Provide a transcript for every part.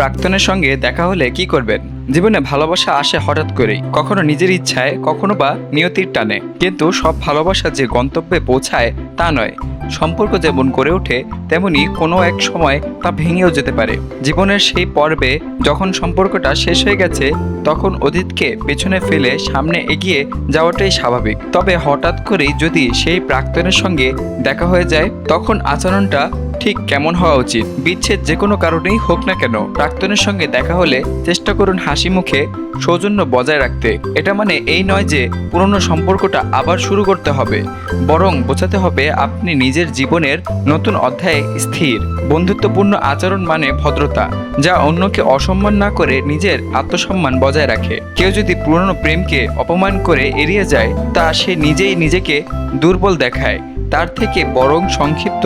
প্রাক্তনের সঙ্গে দেখা হলে কি করবেন? জীবনে ভালোবাসা আসে হঠাৎ করেই। কখনো নিজের ইচ্ছায়, কখনো বা নিয়তির টানে। কিন্তু সব ভালোবাসা যে গন্তব্যে পৌঁছায় তা নয়। সম্পর্ক যেমন গড়ে ওঠে, তেমনি কোনো এক সময় তা ভেঙেও যেতে পারে। জীবনের সেই পর্বে যখন সম্পর্কটা শেষ হয়ে গেছে, তখন অতীতকে পেছনে ফেলে সামনে এগিয়ে যাওয়াটাই স্বাভাবিক। তবে হঠাৎ করেই যদি সেই প্রাক্তনের সঙ্গে দেখা হয়ে যায়, তখন আচরণটা ঠিক কেমন হওয়া উচিত? বিচ্ছেদ যে কোনো কারণেই হোক না কেন প্রাক্তনের সঙ্গে দেখা হলে চেষ্টা করুন হাসি মুখে সৌজন্য বজায় রাখতে। এটা মানে এই নয় যে পুরনো সম্পর্কটা আবার শুরু করতে হবে, বরং বোঝাতে হবে আপনি নিজের জীবনের নতুন অধ্যায়ে স্থির, বন্ধুত্বপূর্ণ আচরণ মানে ভদ্রতা, যা অন্যকে অসম্মান না করে নিজের আত্মসম্মান বজায় রাখে। কেউ যদি পুরনো প্রেমকে অপমান করে এড়িয়ে যায়, তা সে নিজেই নিজেকে দুর্বল দেখায়, তার থেকে বরং সংক্ষিপ্ত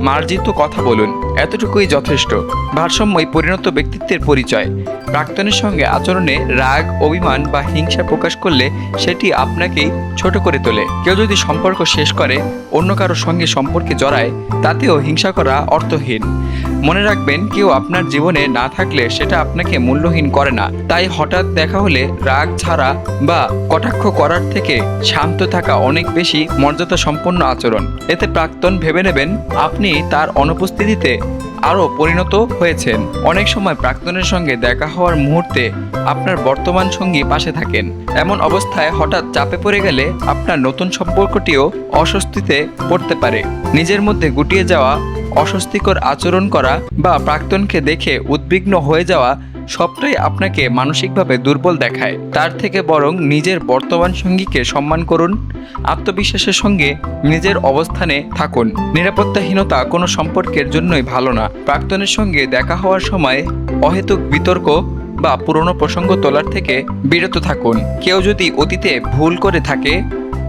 মার্জিত কথা বলুন, এতটুকুই যথেষ্ট। ভারসাম্যই পরিণত ব্যক্তিত্বের পরিচয়। প্রাক্তনের সঙ্গে আচরণে রাগ, অভিমান বা হিংসা প্রকাশ করলে সেটি আপনাকেই ছোট করে তোলে। কেউ যদি সম্পর্ক শেষ করে, অন্য কারোর সঙ্গে সম্পর্কে জড়ায়, তাতেও হিংসা করা অর্থহীন। মনে রাখবেন, কেউ আপনার জীবনে না থাকলে সেটা আপনাকে মূল্যহীন করে না। তাই হঠাৎ দেখা হলে রাগ ছাড়া বা কটাক্ষ করার থেকে শান্ত থাকা অনেক বেশি মর্যাদা সম্পন্ন আচরণ। এতে প্রাক্তন ভেবে নেবেন, আপনি তার অনুপস্থিতিতে আরও পরিণত হয়েছেন। অনেক সময় প্রাক্তনের সঙ্গে দেখা হওয়ার মুহূর্তে আপনার বর্তমান সঙ্গী পাশে থাকেন। এমন অবস্থায় হঠাৎ চাপে পড়ে গেলে আপনার নতুন সম্পর্কটিও অস্বস্তিতে পড়তে পারে। নিজের মধ্যে গুটিয়ে যাওয়া, অস্বস্তিকর আচরণ করা বা প্রাক্তনকে দেখে উদ্বিগ্ন হয়ে যাওয়া সবটাই আপনাকে মানসিকভাবে দুর্বল দেখায়। তার থেকে বরং নিজের বর্তমান সঙ্গীকে সম্মান করুন, আত্মবিশ্বাসের সঙ্গে নিজের অবস্থানে থাকুন। নিরাপত্তাহীনতা কোনো সম্পর্কের জন্যই ভালো না। প্রাক্তনের সঙ্গে দেখা হওয়ার সময় অহেতুক বিতর্ক বা পুরনো প্রসঙ্গ তোলার থেকে বিরত থাকুন। কেউ যদি অতীতে ভুল করে থাকে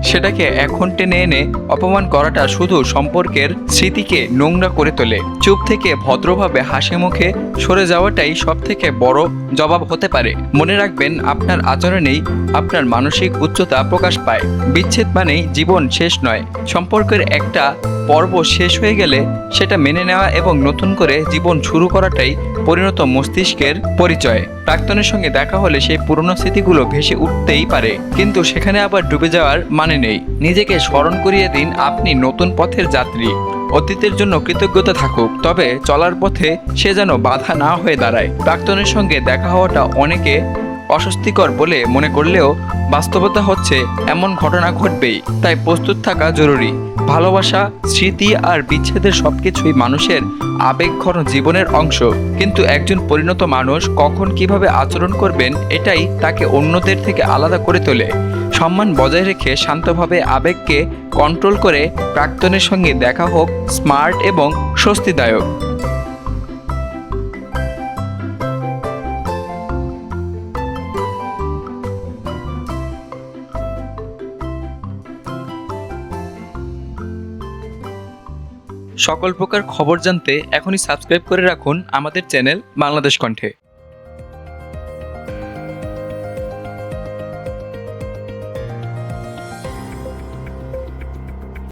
সেটাকে এখন টেনে এনে অপমান করাটা শুধু সম্পর্কের স্মৃতিকে নোংরা করে তোলে। চুপ থেকে ভদ্রভাবে হাসি মুখে সরে যাওয়াটাই সব থেকে বড় জবাব হতে পারে। মনে রাখবেন, আপনার আচরণেই আপনার মানসিক উচ্চতা প্রকাশ পায়। বিচ্ছেদ মানেই জীবন শেষ নয়। সম্পর্কের একটা পর্ব শেষ হয়ে গেলে সেটা মেনে নেওয়া এবং নতুন করে জীবন শুরু করাটাই পরিণত মস্তিষ্কের পরিচয়। প্রাক্তনের সঙ্গে দেখা হলে সেই পুরনো স্মৃতিগুলো ভেসে উঠতেই পারে। কিন্তু সেখানে আবার ডুবে যাওয়ার মানে নেই। নিজেকে স্মরণ করিয়ে দিন আপনি নতুন পথের যাত্রী। অতীতের জন্য কৃতজ্ঞতা থাকুক, তবে চলার পথে সে যেন বাধা না হয়ে দাঁড়ায়। প্রাক্তনের সঙ্গে দেখা হওয়াটা অনেকে অস্বস্তিকর বলে মনে করলেও বাস্তবতা হচ্ছে এমন ঘটনা ঘটবেই। তাই প্রস্তুত থাকা জরুরি। ভালোবাসা, স্মৃতি আর বিচ্ছেদের সবকিছুই মানুষের আবেগঘন জীবনের অংশ। কিন্তু একজন পরিণত মানুষ কখন কীভাবে আচরণ করবেন, এটাই তাকে অন্যদের থেকে আলাদা করে তোলে। সম্মান বজায় রেখে শান্তভাবে আবেগকে কন্ট্রোল করে প্রাক্তনের সঙ্গে দেখা হোক স্মার্ট এবং স্বস্তিদায়ক। সকল প্রকার খবর জানতে এখনই সাবস্ক্রাইব করে রাখুন আমাদের চ্যানেল বাংলাদেশ কণ্ঠে।